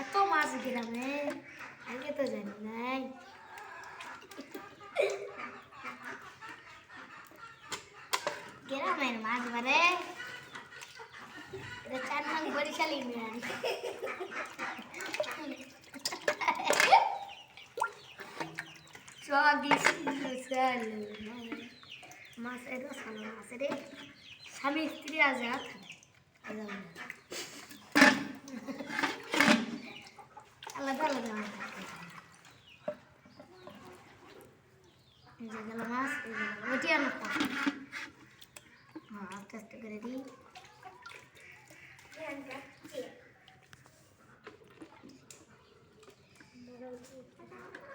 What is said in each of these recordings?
এত মাছ গ্রামে আগে তো জানি নাই গ্রামের মাছ বারে চার নং বরিশাল ইউনিয়ন মাছ এটা সালো মাছ রে স্বামী স্ত্রী আজ আলাদা আলাদা মাছ থাকে এই যে গেল মাছ ওটি আনো হ্যাঁ আস্তে আস্তে করে দিই এটা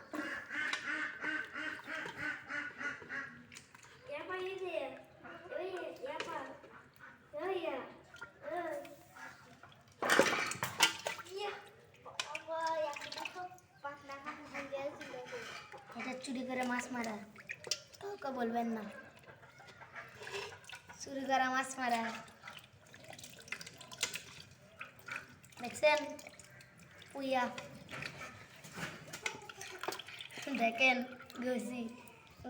চুরি করে মাছ মারা। কাউকে বলবেন না। চুরি করা মাছ মারা। দেখছেন? পুইয়া দেখেন, গেছি।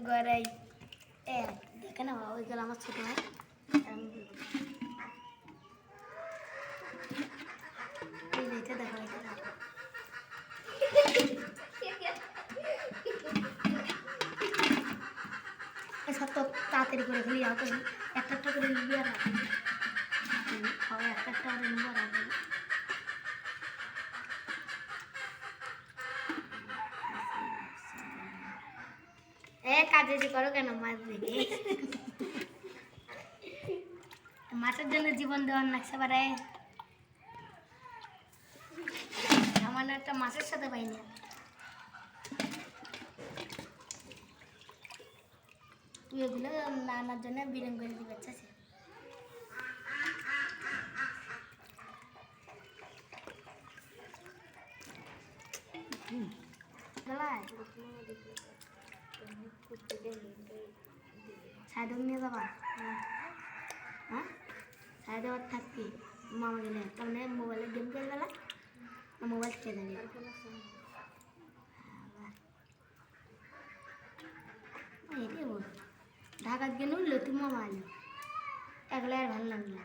গড়াই এ, দেখেন না ওই গেল আমার ছোট ভাই আমি বলব। এই যে এটা দেখো এটা দেখো সব তো তাড়াতাড়ি করে ফেলি আর করি একটা একটা করে নিবি আর রাখবি একটা একটা করে নিবো আর এ, কাজে যে করো কেন, মাছ দেখে মাছের জন্য জীবন দেওয়ার লাগছে পারে আমার একটা মাছের সাথে পাইনি এগুলো নানার জন্য বিরিয়ানি করে দিবে চাষে সাইডক নিয়ে যাবা। হ্যাঁ? সাইডে ওর থাকবি। মামা গেলে। তার মানে মোবাইলে গেম খেলে মোবাইল খেয়ে যাবে ঢাকাত জন্য লতিমা আলো একলা আর ভালো লাগল